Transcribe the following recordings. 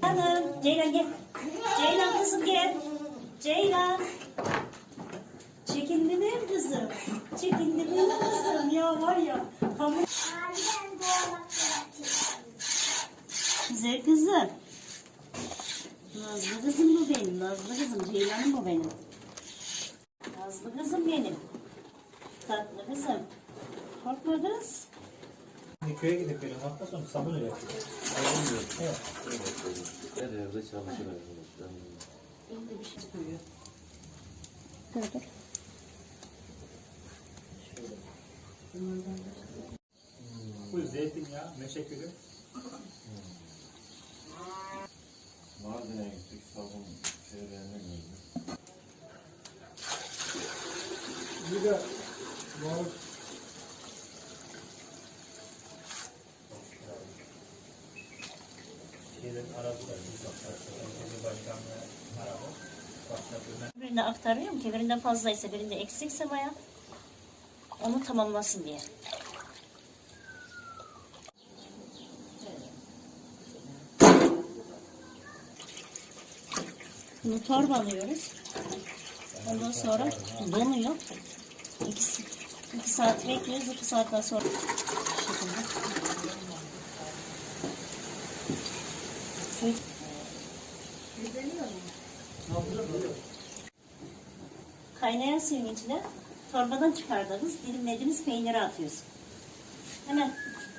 Hanım, Ceylan gel. Ceylan kızım gel. Ceylan. Çekindi mi kızım? Çekindi mi kızım? Ya var ya. Kamu... Güzel kızım. Nazlı kızım bu benim. Nazlı kızım. Ceylan'ım bu benim. Nazlı kızım benim. Tatlı kızım. Korkma. Şimdi köye gidip gelin hafta sonu sabun üretiyor. Evet. Her yerde çalışır arkadaşlar. Elinde bir şey koyuyor. Dur. Bu zeytinyağı, meşe külü. Mardin'e gittik sabun şeylerini gördük. Bir de. Şeylerin aradılar. Birine aktarıyorum ki birinden fazlaysa birinde eksikse maya onu tamamlasın diye. Bunu torbalıyoruz. Ondan sonra donuyor. İki, iki saat bekliyoruz. İki saatten sonra şekilde. Suyu Kaynayan suyun içine torbadan çıkardığımız dilimlediğimiz peyniri atıyoruz. Hemen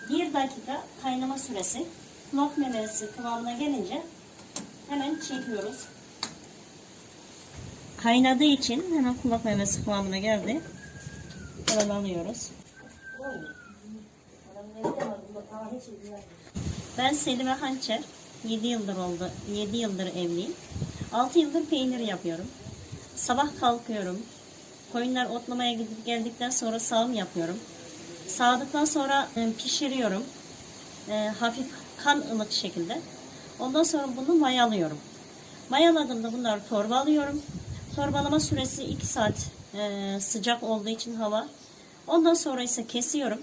bir dakika kaynama süresi kulak memesi kıvamına gelince hemen çekiyoruz. Kaynadığı için hemen kulak memesi kıvamına geldi. Hemen alıyoruz. Ben Selime Hançer. 7 yıldır oldu. 7 yıldır evliyim. 6 yıldır peynir yapıyorum. Sabah kalkıyorum. Koyunlar otlamaya gidip geldikten sonra sağım yapıyorum. Sağdıktan sonra e, pişiriyorum. E, hafif kan ılık şekilde. Ondan sonra bunu mayalıyorum. Mayaladığımda bunları torbalıyorum. Torbalama süresi 2 saat e, sıcak olduğu için hava. Ondan sonra ise kesiyorum.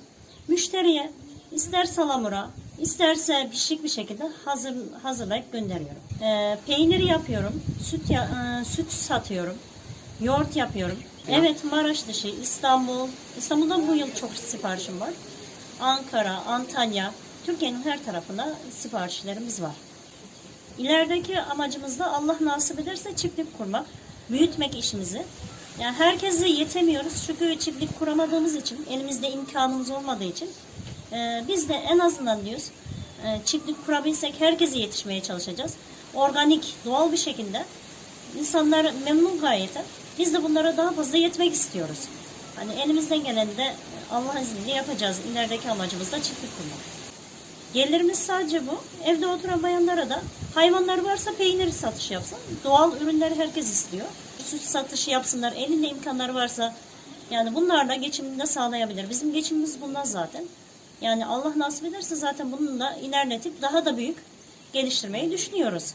Müşteriye ister salamura, isterse pişik bir şekilde hazır hazırlayıp gönderiyorum. E, peyniri yapıyorum, süt ya- e, süt satıyorum, yoğurt yapıyorum. Evet Maraş dışı, İstanbul, İstanbul'da bu yıl çok siparişim var. Ankara, Antalya, Türkiye'nin her tarafına siparişlerimiz var. İlerideki amacımız da Allah nasip ederse çiftlik kurmak, büyütmek işimizi. Yani herkese yetemiyoruz çünkü çiftlik kuramadığımız için, elimizde imkanımız olmadığı için e, biz de en azından diyoruz e, çiftlik kurabilsek herkese yetişmeye çalışacağız. Organik, doğal bir şekilde insanlar memnun gayet. Biz de bunlara daha fazla yetmek istiyoruz. Hani elimizden gelen de Allah izniyle yapacağız. İlerideki amacımız da çiftlik kurmak. Gelirimiz sadece bu. Evde oturan bayanlara da hayvanlar varsa peynir satış yapsın. Doğal ürünleri herkes istiyor. Süt satışı yapsınlar. Elinde imkanları varsa yani bunlarla geçimini de sağlayabilir. Bizim geçimimiz bundan zaten. Yani Allah nasip ederse zaten bununla ilerletip daha da büyük geliştirmeyi düşünüyoruz.